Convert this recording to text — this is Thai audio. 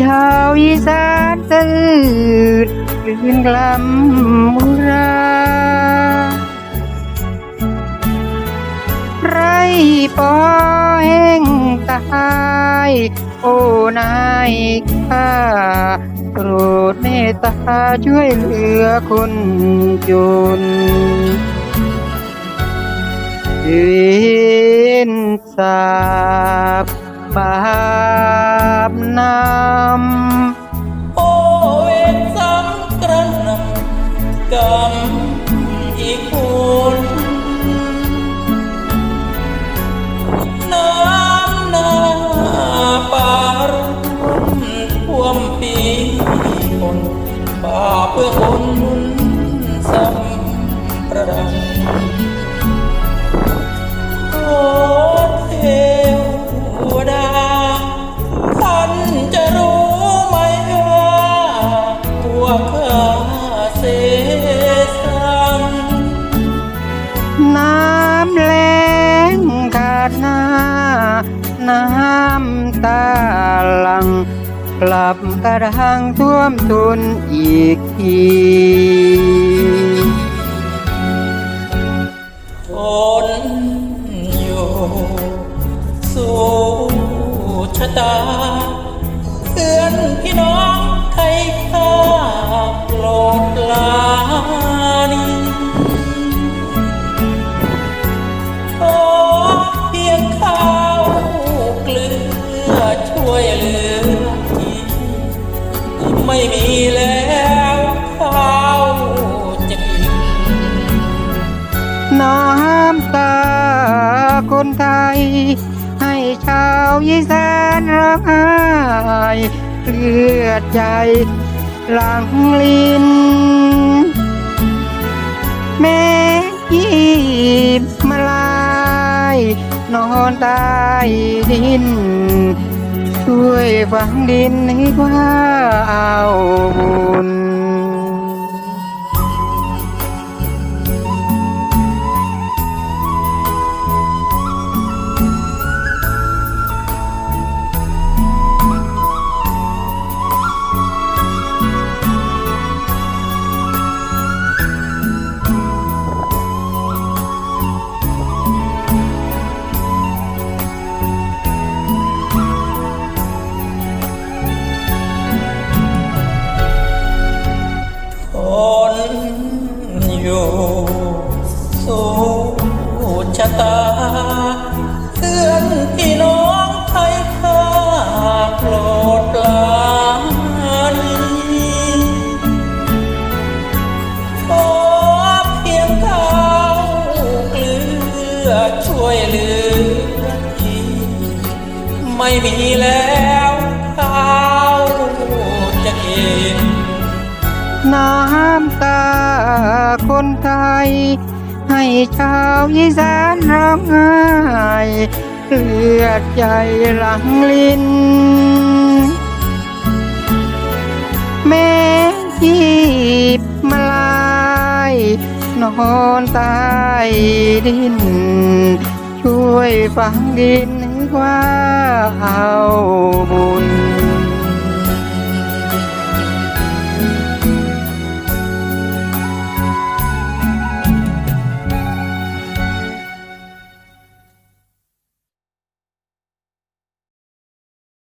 ชาวอีสานตื่นคืนกลัมมุราไรปอแห้งตายโอ้นายข้าโปรดเมตตาช่วยเหลือคนจนเวินสาบบาป นำโอเวรซ้ำกระหนำกรรมอีกคนน้ำนาปารุ่มท่วมปีคนป่าเพื่อคน ตาหลังกลับกระดังท่วมทุนอีกทีทนอยู่สู้ชะตาเพื่อนพี่น้องไทยข้าโปรดลานี คนไทย ให้ชาวอีสานร้องไห้เลือดใจหลังลินแม่ยีบมาลาย นอนใต้ดิน ช่วยฝังดินให้ว่าเอาบุญะตาเพื่อนพี่น้องไทยข้าโปรดปรานขอเพียงข้าวเกลือช่วยเหลือทีไม่มีแล้วข้าวจะกินน้ำตาคนไทย ให้ชาวอีสานร้องไห้เลือดใจหลังลินแม่จีบมาลายนอนใต้ดิน ช่วยฝังดินให้ว่าเอาบุญ